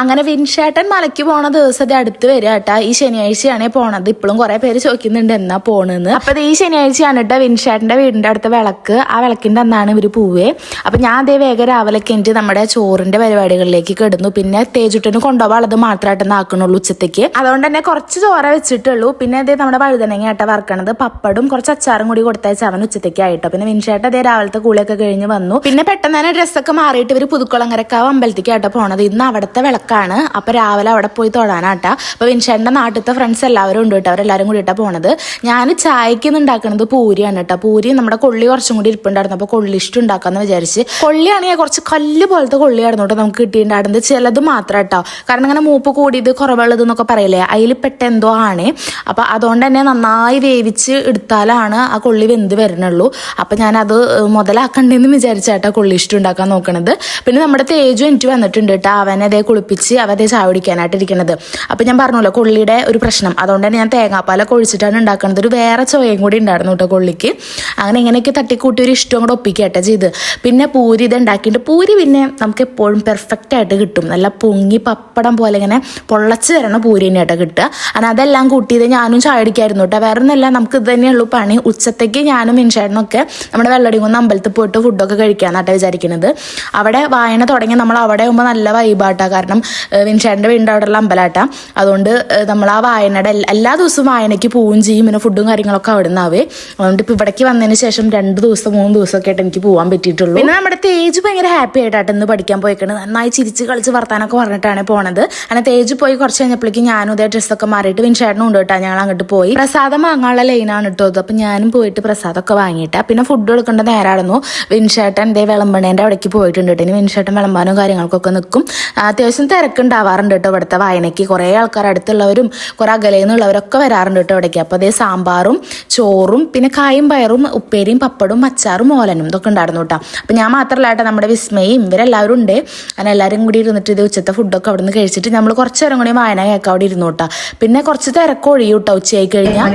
അങ്ങനെ വിൻഷേട്ടൻ മലയ്ക്ക് പോണ ദിവസത്തെ അടുത്ത് വരിക കേട്ടാ. ഈ ശനിയാഴ്ചയാണ് പോണത്. ഇപ്പോഴും കുറെ പേര് ചോദിക്കുന്നുണ്ട് എന്നാ പോണെന്ന്. അപ്പൊ ഈ ശനിയാഴ്ചയാണ് കേട്ടോ വിൻഷേട്ടന്റെ വീടിന്റെ അടുത്ത വിളക്ക്. ആ വിളക്കിന്റെ അന്നാണ് ഇവർ പോവേ അപ്പൊ ഞാൻ അതേ വേഗം രാവിലെ നമ്മുടെ ചോറിന്റെ പരിപാടികളിലേക്ക് കിടന്നു. പിന്നെ തേജുട്ടിന് കൊണ്ടുപോകാനുള്ളത് മാത്രമായിട്ടൊന്ന് ആക്കണുള്ളൂ ഉച്ചത്തേക്ക്. അതുകൊണ്ട് തന്നെ കുറച്ച് ചോറ വെച്ചിട്ടുള്ളൂ. പിന്നെ അതേ നമ്മുടെ വഴുതനങ്ങ ആട്ട വറക്കണത്. പപ്പടും കുറച്ച് അച്ചാറും കൂടി കൊടുത്തയച്ച് അവൻ ഉച്ചത്തേക്ക് ആയിട്ടോ. പിന്നെ വിൻഷേട്ടൻ അതേ രാവിലത്തെ കൂളിയൊക്കെ കഴിഞ്ഞ് വന്നു. പിന്നെ പെട്ടെന്ന് തന്നെ ഡ്രസ്സൊക്കെ മാറിയിട്ട് ഇവർ പുതുക്കുളങ്ങരക്കാവ് അമ്പലത്തേക്ക് ആട്ടോ പോണത്. ഇന്ന് അവിടുത്തെ വിളക്കാണ് അപ്പൊ രാവിലെ അവിടെ പോയി തൊഴാനാട്ടാ. അപ്പൊ വിൻഷേന്റെ നാട്ടിലത്തെ ഫ്രണ്ട്സ് എല്ലാവരും ഉണ്ട് കേട്ടോ. അവരെല്ലാരും ഇട്ടാണ് പോണത്. ഞാൻ ചായക്ക് ഉണ്ടാക്കുന്നത് പൂരിയാണ് കേട്ടോ. പൂരി നമ്മുടെ കൊള്ളി കുറച്ചും കൂടി ഇരിപ്പുണ്ടായിരുന്നു. അപ്പോൾ കൊള്ളി ഇഷ്ടം ഉണ്ടാക്കാന്ന് വിചാരിച്ച്. കൊള്ളിയാണെങ്കിൽ കുറച്ച് കല്ല് പോലത്തെ കൊള്ളിയായിരുന്നു കേട്ടോ നമുക്ക് കിട്ടിയിട്ടുണ്ടായിരുന്നത് ചിലത് മാത്രം കേട്ടോ. കാരണം ഇങ്ങനെ മൂപ്പ് കൂടിയത് കുറവുള്ളത് എന്നൊക്കെ പറയില്ലേ? അതിൽ പെട്ട എന്തോ ആണ്. അപ്പൊ അതുകൊണ്ട് തന്നെ നന്നായി വേവിച്ച് എടുത്താലാണ് ആ കൊള്ളി വെന്ത് വരണുള്ളൂ. അപ്പൊ ഞാനത് മുതലാക്കണ്ടെന്ന് വിചാരിച്ചാട്ടാ കൊള്ളി ഇഷ്ടം ഉണ്ടാക്കാൻ നോക്കണത്. പിന്നെ നമ്മുടെ തേജു എനിക്ക് വന്നിട്ടുണ്ട് കേട്ടോ. അവനെ അതേ കുളിപ്പിച്ച് അവതേ ചായ കുടിക്കാനായിട്ട് അപ്പൊ ഞാൻ പറഞ്ഞല്ലോ കൊള്ളിയുടെ ഒരു പ്രശ്നം. അതുകൊണ്ട് തന്നെ ഞാൻ തേങ്ങാപ്പാലൊക്കെ ഒഴിച്ചിട്ടാണ് ഉണ്ടാക്കുന്നത് ഒരു വേറെ ചോയയും കൂടി ഉണ്ടായിരുന്നു കേട്ടോ കൊള്ളിക്ക്. അങ്ങനെ ഇങ്ങനെയൊക്കെ തട്ടിക്കൂട്ടി ഒരു ഇഷ്ടം കൂടെ ഒപ്പിക്കട്ടെ ചെയ്ത്. പിന്നെ പൂരി ഇത് ഉണ്ടാക്കിയിട്ട് പൂരി പിന്നെ നമുക്ക് എപ്പോഴും പെർഫെക്റ്റ് ആയിട്ട് കിട്ടും. നല്ല പൊങ്ങി പപ്പടം പോലെ ഇങ്ങനെ പൊള്ളച്ച് തരണ പൂരി തന്നെയാട്ടോ കിട്ടുക. അങ്ങനെ അതെല്ലാം കൂട്ടിയത് ഞാനും ചായ അടിക്കായിരുന്നു കേട്ടോ. വേറെ ഒന്നല്ല നമുക്ക് ഇത് തന്നെയുള്ളൂ പണി. ഉച്ചത്തേക്ക് ഞാനും മിൻഷേട്ടനൊക്കെ നമ്മുടെ വെള്ളടിങ്ങുന്ന അമ്പലത്തിൽ പോയിട്ട് ഫുഡൊക്കെ കഴിക്കാന്നാട്ടോ വിചാരിക്കുന്നത് അവിടെ വായന തുടങ്ങി. നമ്മൾ അവിടെ ആകുമ്പോൾ നല്ല വൈബാട്ടാ കാരണം വിൻഷേട്ടന്റെ വീടിന്റെ അവിടെയുള്ള അമ്പലാട്ട. അതുകൊണ്ട് നമ്മൾ ആ വായനയുടെ എല്ലാ- ദിവസവും വായനയ്ക്ക് പോവുകയും ചെയ്യും പിന്നെ ഫുഡും കാര്യങ്ങളൊക്കെ അവിടെ നിന്നാവേ അതുകൊണ്ട് ഇപ്പോൾ ഇവിടേക്ക് വന്നതിന് ശേഷം രണ്ട് ദിവസം മൂന്ന് ദിവസമൊക്കെ ആയിട്ട് എനിക്ക് പോകാൻ പറ്റിയിട്ടുള്ളൂ. പിന്നെ നമ്മുടെ തേജ് ഭയങ്കര ഹാപ്പി ആയിട്ടാണ് ഇന്ന് പഠിക്കാൻ പോയിക്കണത് നന്നായി ചിരിച്ച് കളിച്ച് വർത്താനൊക്കെ പറഞ്ഞിട്ടാണ് പോണത്. അങ്ങനെ തേജ് പോയി കുറച്ച് കഴിഞ്ഞപ്പോഴേക്കും ഞാനും ഇതേ ഡ്രസ്സൊക്കെ മാറിയിട്ട് വിൻഷേട്ടനും ഉണ്ട് കേട്ടോ ഞങ്ങൾ അങ്ങോട്ട് പോയി. പ്രസാദം വാങ്ങാനുള്ള ലൈനാണ് കേട്ടോ അത് അപ്പം ഞാനും പോയിട്ട് പ്രസാദമൊക്കെ വാങ്ങിയിട്ടാ. പിന്നെ ഫുഡ് കൊടുക്കേണ്ട നേരമായിരുന്നു വിൻഷേട്ടൻ ദേ വിളമ്പണേന്റെ അവിടേക്ക് പോയിട്ടുണ്ട് കേട്ടോ. ഇനി വിൻഷേട്ടൻ വിളമ്പാനും കാര്യങ്ങൾക്കൊക്കെ നിൽക്കും. അത്യാവശ്യം തിരക്കുണ്ടാവാറുണ്ട് കേട്ടോ ഇവിടുത്തെ വായനയ്ക്ക്. കുറേ ആൾക്കാർ അടുത്തുള്ളവരും കുറേ അകലയിൽ നിന്നുള്ളവരൊക്കെ വരാറുണ്ട് കേട്ടോ ഇവിടേക്ക്. അപ്പോൾ അതേ സാമ്പാറും ചോറും പിന്നെ കായും പയറും ഉപ്പേരിയും പപ്പടും അച്ചാറും ഓലനും ഇതൊക്കെ ഉണ്ടായിരുന്നു കേട്ടോ. അപ്പം ഞാൻ മാത്രമല്ല കേട്ടോ നമ്മുടെ വിസ്മയും ഇവരെല്ലാവരും ഉണ്ട്. അങ്ങനെ എല്ലാവരും കൂടി ഇരുന്നിട്ട് ഇത് ഉച്ചത്തെ ഫുഡൊക്കെ അവിടെ നിന്ന് കഴിച്ചിട്ട് നമ്മൾ കുറച്ച് നേരം കൂടി വായന കേൾക്കാൻ അവിടെ ഇരുന്നു കേട്ടോ. പിന്നെ കുറച്ച് തിരക്ക് ഒഴിയും കേട്ടോ ഉച്ചയായി കഴിഞ്ഞാൽ.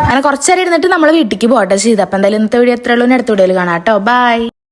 അങ്ങനെ കുറച്ചേരം ഇരുന്നിട്ട് നമ്മൾ വീട്ടിലേക്ക് പോകട്ടെ ചെയ്ത്. എന്തായാലും ഇന്നത്തെ വീഡിയോ എത്രയുള്ളൂ അടുത്ത വീഡിയോയിൽ കാണാം കേട്ടോ. ബൈ